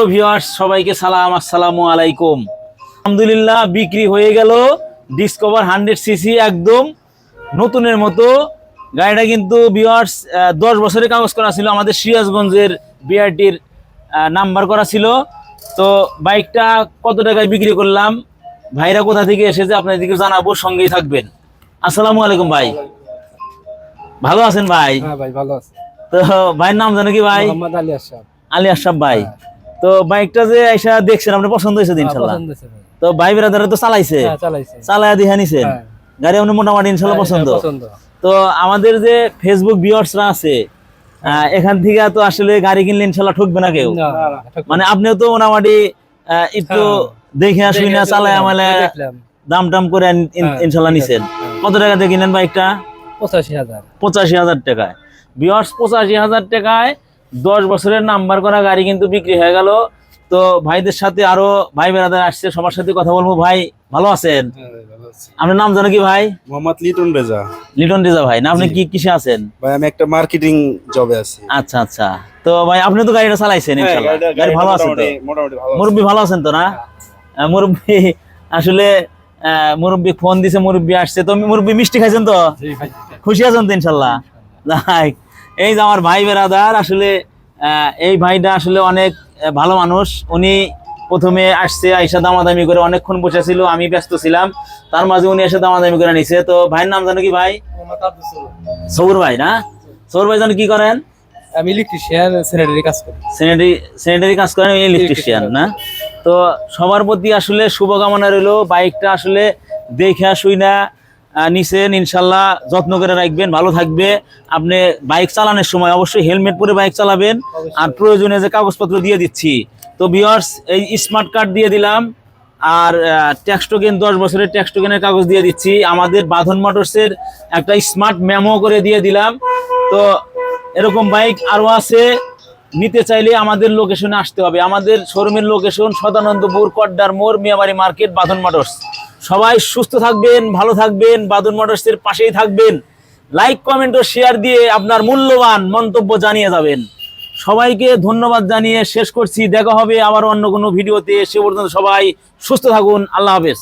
প্রিয় ভিউয়ার্স সবাইকে সালাম আসসালামু আলাইকুম। আলহামদুলিল্লাহ বিক্রি হয়ে গেল। ডিসকভার হান্ড্রেড সিসি একদম নতুনের মতো। গাড়িটা কিন্তু ভিউয়ার্স দশ বছরের কাগজ করা ছিল। আমাদের সিরাজগঞ্জের বিআরটির নাম্বার করা ছিল। তো বাইকটা কত টাকায় বিক্রি করলাম? ভাইরা কোথা থেকে এসেছে আপনাদেরকে জানাব সঙ্গেই থাকবেন। আসসালামু আলাইকুম ভাই। ভালো আছেন ভাই? হ্যাঁ ভাই ভালো আছে। তো ভাইয়ের নাম জানো কি ভাই? মোহাম্মদ আলী আশরাফ। আলী আশরাফ ভাই। তো বাইকটা যে এসা দেখছেন আপনার পছন্দ হয়েছে তো ইনশাল্লাহ? তো ভাই বেরাদারে তো চালাইছে? হ্যাঁ চালাইছে। চালায়া দিয়ে নিছেন? হ্যাঁ। গাড়ি আপনার মোটামুটি ইনশাল্লাহ হ্যাঁ, পছন্দ? হ্যাঁ, তো আমাদের যে ফেসবুক ভিউয়ার্সরা আছে এখান থেকে তো আসলে গাড়ি কিনলে ইনশাল্লাহ ঠকবে না কেউ। মানে আপনিও তো মোটামুটি একটু দেখে আসুন না চালায় আমলে দাম টাম করে ইন- ইন- হ্যাঁ, ইনশাল্লাহ নিছেন। হ্যাঁ। কত টাকা দিয়ে কিনলেন বাইকটা? পঁচাশি হাজার। পঁচাশি হাজার টাকায়। বিয়ার্স পঁচাশি হাজার টাকায় দশ বছরের নাম্বার করা গাড়ি কিন্তু বিক্রি হয়ে গেল। তো ভাইদের সাথে আরও ভাই বেড়াদার আসছে সবার সাথে কথা বলব। ভাই ভালো আছেন? আপনার নাম জানো কি ভাই? মোহাম্মদ লিটন রেজা। লিটন রেজা ভাই না আপনি কি কিসে আছেন? ভাই আমি একটা মার্কেটিং জবে আছি। আচ্ছা আচ্ছা। তো ভাই আপনি তো গাড়িটা চালাইছেন ইনশাআল্লাহ। গাড়ি ভালো আছে তো। মুরব্বী ভালো আছেন তো না? আহ, মুরব্বী আসলে আহ, মুরব্বী ফোন দিছে মুরব্বী আসছে। তো মুরব্বী মিষ্টি খাইছেন তো? খুশি আছেন তো ইনশাল্লাহ যাই, এই যে আমার ভাই বেরাদার আসলে এই ভাইটা আসলে অনেক ভালো মানুষ। উনি প্রথমে আসছে আইসা দামাদামি করে অনেকক্ষণ বসেছিল আমি ব্যস্ত ছিলাম। তার মাঝে উনি এসে দামাদামি করে নিছে। তো ভাইয়ের নাম জানো কি ভাই? সৌর ভাই না? সৌর ভাই জানো কি করেন? আমি ইলেকট্রিশিয়ান কাজ করি। স্যানিটারি স্যানিটারি কাজ করেন ইলেকট্রিশিয়ান না? তো সবার প্রতি আসলে শুভকামনা রইল। বাইকটা আসলে দেখে শুই না নিছেন ইনশাল্লাহ যত্ন করে রাখবেন ভালো থাকবে। আপনি বাইক চালানোর সময় অবশ্যই হেলমেট পরে বাইক চালাবেন। আর প্রয়োজনে যে কাগজপত্র দিয়ে দিচ্ছি। তো বিয়ার্স এই স্মার্ট কার্ড দিয়ে দিলাম। আর ট্যাক্স টোকেন দশ বছরের ট্যাক্স টোকেনের কাগজ দিয়ে দিচ্ছি। আমাদের বাঁধন মোটরসের একটা স্মার্ট মেমো করে দিয়ে দিলাম। তো এরকম বাইক আরও আছে। নিতে চাইলে আমাদের লোকেশনে আসতে হবে। আমাদের শোরুমের লোকেশন সদানন্দপুর কড্ডার মোড় মিয়াবাড়ি মার্কেট বাঁধন মোটরস। সবাই সুস্থ থাকবেন, ভালো থাকবেন, বাদুন মোটরসের পাশেই থাকবেন। লাইক কমেন্ট ও শেয়ার দিয়ে আপনার মূল্যবান মন্তব্য জানিয়ে যাবেন। সবাইকে ধন্যবাদ জানিয়ে শেষ করছি। দেখা হবে আবার অন্য কোনো ভিডিওতে। সে পর্যন্ত সবাই সুস্থ থাকুন। আল্লাহ হাফেজ।